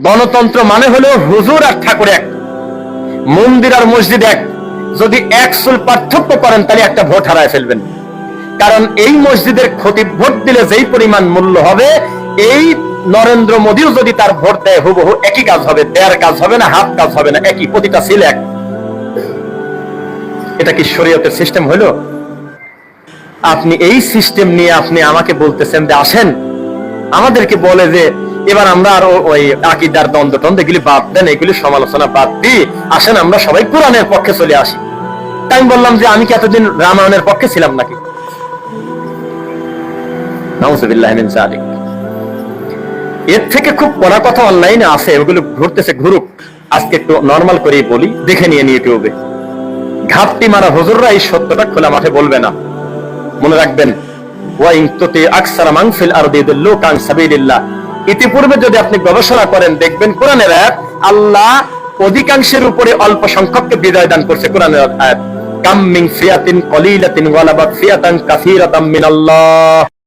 গণতন্ত্র মানে হলো হুজুর আর ঠাকুর এক। মন্দির আর মসজিদ এক। যদি এক চুল পার্থক্য করেন, তাহলে একটা ভোট হারায় ফেলবেন। কারণ এই মসজিদের ক্ষতি ভোট দিলে যেই পরিমাণ মূল্য হবে, এই নরেন্দ্র মোদীও যদি তার ভোট দেয়, হুবহু একই কাজ হবে। দেয়ার কাজ হবে না, হাফ কাজ হবে না, একই। প্রতিটা সিল এক। এটা কি শরীয়তের সিস্টেম হলো? আপনি এই সিস্টেম নিয়ে আপনি আমাকে বলতেছেন যে আসেন। আমাদেরকে বলে যে এবার আমরা আর ওই আকিদার দ্বন্দ্ব টন্দ এগুলি বাদ দেন, এগুলি সমালোচনা বাদ দিই আসেন আমরা সবাই কোরআনের পক্ষে চলে আসি। তাই আমি বললাম যে আমি কি এতদিন রামায়ণের পক্ষে ছিলাম নাকি। এর থেকে খুব পড়া কথা অনলাইনে আছে ওগুলো ঘুরতেছে, ঘুরুক। আজকে একটু নর্মাল করেই বলি, দেখে নিয়ে নিয়ে ইউটিউবে। ঘাপটি মারা হুজুররা এই সত্যটা খোলা মাঠে বলবে না। মনে রাখবেন, ওয়াইন তুতি আকসারা মানফিল আরদি ইদুল্লুকান সাবিলিল্লাহ। ইতিপূর্বে যদি আপনি গবেষণা করেন, দেখবেন কোরআনের আয়াত আল্লাহ অধিকাংশের উপরে অল্প সংখ্যককে বিদায় দান করছে। কোরআনের আয়াত, কামিং ফিয়াতিন কলিলাতিন ওয়ালাবাত ফিয়াতান কাসীরাতাম মিনাল্লাহ।